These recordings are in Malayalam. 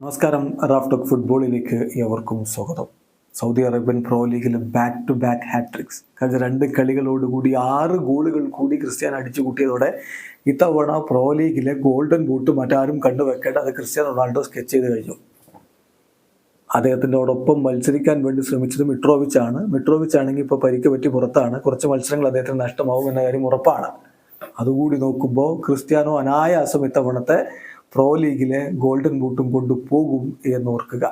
നമസ്കാരം റാഫ് ടോക്ക് ഫുട്ബോളിലേക്ക് എവർക്കും സ്വാഗതം. സൗദി അറേബ്യൻ പ്രോ ലീഗിൽ back to back hat tricks കഴിഞ്ഞ രണ്ട് കളികളോടുകൂടി ആറ് ഗോളുകൾ കൂടി ക്രിസ്ത്യാൻ അടിച്ചു കൂട്ടിയതോടെ ഇത്തവണ പ്രോ ലീഗിലെ ഗോൾഡൻ ബൂട്ട് മറ്റാരും കണ്ടുവെക്കേണ്ട അത് ക്രിസ്ത്യാൻ റൊണാൾഡോ സ്കെച്ച് ചെയ്ത് കഴിഞ്ഞു. അദ്ദേഹത്തിന്റെയോടൊപ്പം മത്സരിക്കാൻ വേണ്ടി ശ്രമിച്ചത് മിട്രോവിച്ച് ആണ്. മിട്രോവിച്ച് ആണെങ്കിൽ ഇപ്പോൾ പരിക്ക് പറ്റി പുറത്താണ്. കുറച്ച് മത്സരങ്ങൾ അദ്ദേഹത്തിന് നഷ്ടമാവും എന്ന കാര്യം ഉറപ്പാണ്. അതുകൂടി നോക്കുമ്പോൾ ക്രിസ്ത്യാനോ അനായാസം ഇത്തവണത്തെ പ്രോ ലീഗിലെ ഗോൾഡൻ ബൂട്ടും കൊണ്ടുപോകും എന്ന് ഓർക്കുക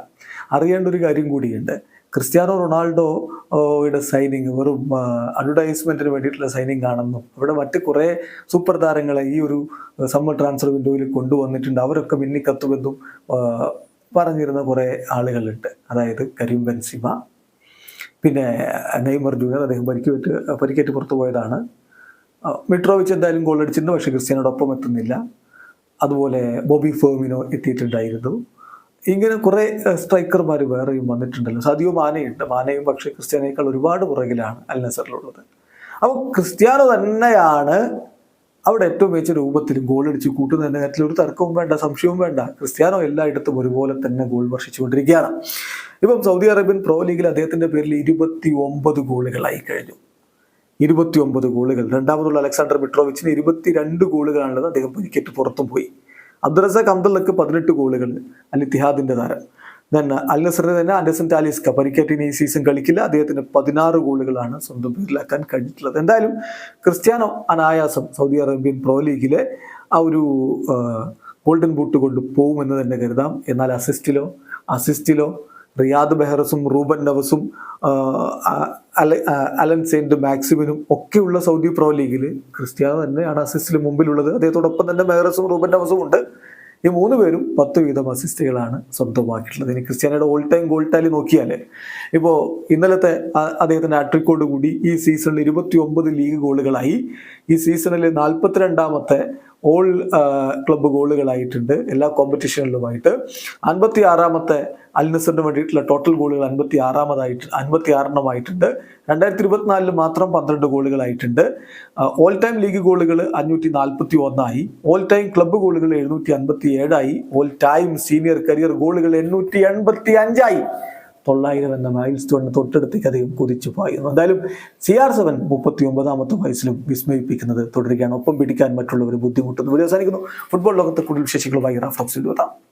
അറിയേണ്ട ഒരു കാര്യം കൂടിയുണ്ട്. ക്രിസ്ത്യാനോ റൊണാൾഡോയുടെ സൈനിങ് വെറും അഡ്വർടൈസ്മെന്റിന് വേണ്ടിയിട്ടുള്ള സൈനിങ് ആണെന്നും അവിടെ മറ്റ് കുറേ സൂപ്പർ താരങ്ങളെ ഈ ഒരു സമ്മർ ട്രാൻസ്ഫർ വിൻഡോയിൽ കൊണ്ടുവന്നിട്ടുണ്ട്. അവരൊക്കെ മിന്നിക്കത്തുമെന്നും പറഞ്ഞിരുന്ന കുറേ ആളുകളുണ്ട്. അതായത് കരീം ബെൻസിമ പിന്നെ നെയ്മർ ജൂനിയർ അദ്ദേഹം പരിക്കേറ്റ് പരിക്കേറ്റ് പുറത്തു പോയതാണ് മിട്രോവിച്ച് എന്തായാലും ഗോൾ അടിച്ചിട്ടുണ്ട് പക്ഷേ ക്രിസ്ത്യാനോടൊപ്പം എത്തുന്നില്ല. അതുപോലെ ബോബി ഫേമിനോ എത്തിയിട്ടുണ്ടായിരുന്നു. ഇങ്ങനെ കുറേ സ്ട്രൈക്കർമാർ വേറെയും വന്നിട്ടുണ്ടല്ലോ. സദ്യവും മാനയുണ്ട്. മാനയും പക്ഷേ ക്രിസ്ത്യാനേക്കാൾ ഒരുപാട് പുറകിലാണ് അൽ നസറിലുള്ളത് അപ്പോൾ ക്രിസ്ത്യാനോ തന്നെയാണ് അവിടെ ഏറ്റവും മികച്ച രൂപത്തിലും ഗോൾ അടിച്ച് കാര്യത്തിൽ ഒരു തർക്കവും വേണ്ട സംശയവും വേണ്ട. ക്രിസ്ത്യാനോ എല്ലായിടത്തും ഒരുപോലെ തന്നെ ഗോൾ വർഷിച്ചുകൊണ്ടിരിക്കുകയാണ്. ഇപ്പം സൗദി അറേബ്യൻ പ്രോ ലീഗിൽ അദ്ദേഹത്തിന്റെ പേരിൽ ഇരുപത്തി ഒമ്പത് ഗോളുകളായി കഴിഞ്ഞു. ഇരുപത്തി ഒമ്പത് ഗോളുകൾ. രണ്ടാമതുള്ള അലക്സാണ്ടർ മിട്രോവിച്ചിന് ഇരുപത്തിരണ്ട് ഗോളുകളാണുള്ളത്. അദ്ദേഹം പരിക്കേറ്റ് പുറത്തും പോയി. അബ്ദുറസാഖ് അബ്ദുള്ളക്ക് പതിനെട്ട് ഗോളുകൾ. അൽ ഇത്തിഹാദിന്റെ താരം. ദെൻ അൽ നസറിന് തന്നെ അൻഡസൻ ടാലിസ്ക പരിക്കേറ്റിന് ഈ സീസൺ കളിക്കില്ല. അദ്ദേഹത്തിന് പതിനാറ് ഗോളുകളാണ് സ്വന്തം പേരിലാക്കാൻ കഴിഞ്ഞിട്ടുള്ളത്. എന്തായാലും ക്രിസ്ത്യാനോ അനായാസം സൗദി അറേബ്യൻ പ്രോ ലീഗിലെ ആ ഒരു ഗോൾഡൻ ബൂട്ട് കൊണ്ട് പോകുമെന്ന് തന്നെ കരുതാം. എന്നാൽ അസിസ്റ്റിലോ അസിസ്റ്റിലോ റിയാദ് ബെഹറസും റൂബൻ നവസും അലൻ സെയിന്റ് മാക്സിമിനും ഒക്കെയുള്ള സൗദി പ്രോ ലീഗിൽ ക്രിസ്ത്യാനോ തന്നെയാണ് അസിസ്റ്റിൽ മുമ്പിലുള്ളത്. അദ്ദേഹത്തോടൊപ്പം തന്നെ ബെഹറസും റൂബൻ നവസും ഉണ്ട്. ഈ മൂന്ന് പേരും പത്ത് വീതം അസിസ്റ്റുകളാണ് സ്വന്തമാക്കിയിട്ടുള്ളത്. ഇനി ക്രിസ്ത്യാനോയുടെ ഓൾ ടൈം ഗോൾ ടാലി നോക്കിയാൽ ഇപ്പോൾ ഇന്നലത്തെ അദ്ദേഹത്തിന്റെ ആട്രിക്കോട് കൂടി ഈ സീസണിൽ ഇരുപത്തി ഒമ്പത് ലീഗ് ഗോളുകളായി ഈ സീസണിൽ നാൽപ്പത്തിരണ്ടാമത്തെ ഓൾ ക്ലബ്ബ് ഗോളുകളായിട്ടുണ്ട്. എല്ലാ കോമ്പറ്റീഷനിലുമായിട്ട് അൻപത്തി ആറാമത്തെ അൽ നസറിന് വേണ്ടിയിട്ടുള്ള ടോട്ടൽ ഗോളുകൾ അൻപത്തി ആറാമതായിട്ട് അൻപത്തി ആറെണ്ണമായിട്ടുണ്ട് രണ്ടായിരത്തി ഇരുപത്തിനാലിൽ മാത്രം പന്ത്രണ്ട് ഗോളുകളായിട്ടുണ്ട്. ഓൾ ടൈം ലീഗ് ഗോളുകൾ അഞ്ഞൂറ്റി നാൽപ്പത്തി ഒന്നായി ഓൾ ടൈം ക്ലബ്ബ് ഗോളുകൾ എഴുന്നൂറ്റി അൻപത്തി ഏഴായി ഓൾ ടൈം സീനിയർ കരിയർ ഗോളുകൾ എണ്ണൂറ്റി എൺപത്തി അഞ്ചായി തൊള്ളായിരം എന്ന മൈൽ സ്റ്റോണിന് തൊട്ടടുത്തേക്ക് അദ്ദേഹം കുതിച്ചു പായുന്നു. എന്തായാലും സി ആർ സെവൻ മുപ്പത്തി ഒമ്പതാമത്തെ വയസ്സിലും വിസ്മയിപ്പിക്കുന്നത് തുടരുകയാണ്. ഒപ്പം പിടിക്കാൻ മറ്റുള്ളവർ ബുദ്ധിമുട്ടുന്നു. വീഡിയോ അവസാനിക്കുന്നു. ഫുട്ബോൾ ലോകത്തെ കൂടുതൽ വിശേഷങ്ങളുമായി റാഫ്റ്റോക്സിൽ എത്താം